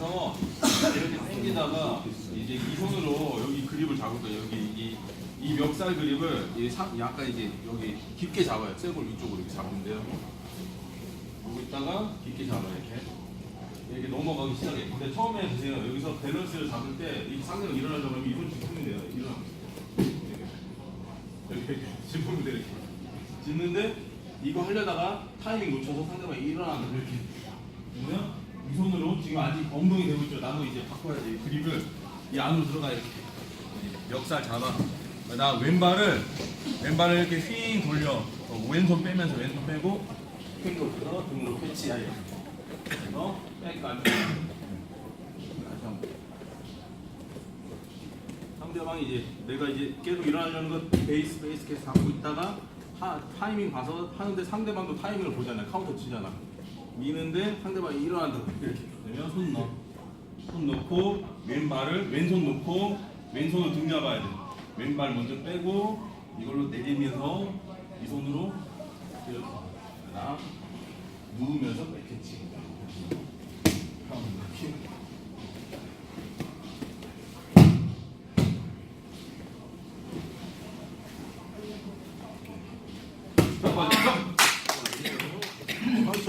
그래서 이렇게 당기다가 이제 이 손으로 여기 그립을 잡을 거예요. 여기 이, 이 멱살 그립을 이 상- 약간 이제 여기 깊게 잡아요. 쇠골 위쪽으로 이렇게 잡는데요. 그리고 있다가 깊게 잡아요. 이렇게. 이렇게 넘어가기 시작해. 근데 처음에 보세요. 여기서 밸런스를 잡을 때 이 상대가 일어나려고 하면 이손 짚으면 돼요. 일어나. 이렇게 짚으면 돼 이렇게. 짚는데 이거 하려다가 타이밍 놓쳐서 상대방이 거예요. 이렇게. 그러면 이 손으로 지금 아직 엉덩이 대고 있죠. 나도 이제 바꿔야지. 그립을 이 안으로 들어가 이렇게. 멱살 잡아. 나 왼발을 왼발을 이렇게 휙 돌려. 어, 왼손 빼면서 왼손 빼고 휙 돌려서 등으로. 그래서 백까지. 다시 한 번. 상대방이 이제 내가 이제 계속 일어나려는 거 베이스 베이스 계속 잡고 있다가 하, 타이밍 봐서 하는데 상대방도 타이밍을 보잖아 카운터 치잖아 미는데 상대방이 일어난다고 이렇게 그러면 손 넣어 손 넣고 왼발을 왼손 놓고 왼손으로 등 잡아야 돼 왼발 먼저 빼고 이걸로 내리면서 이 손으로 이렇게 누우면서 백캐치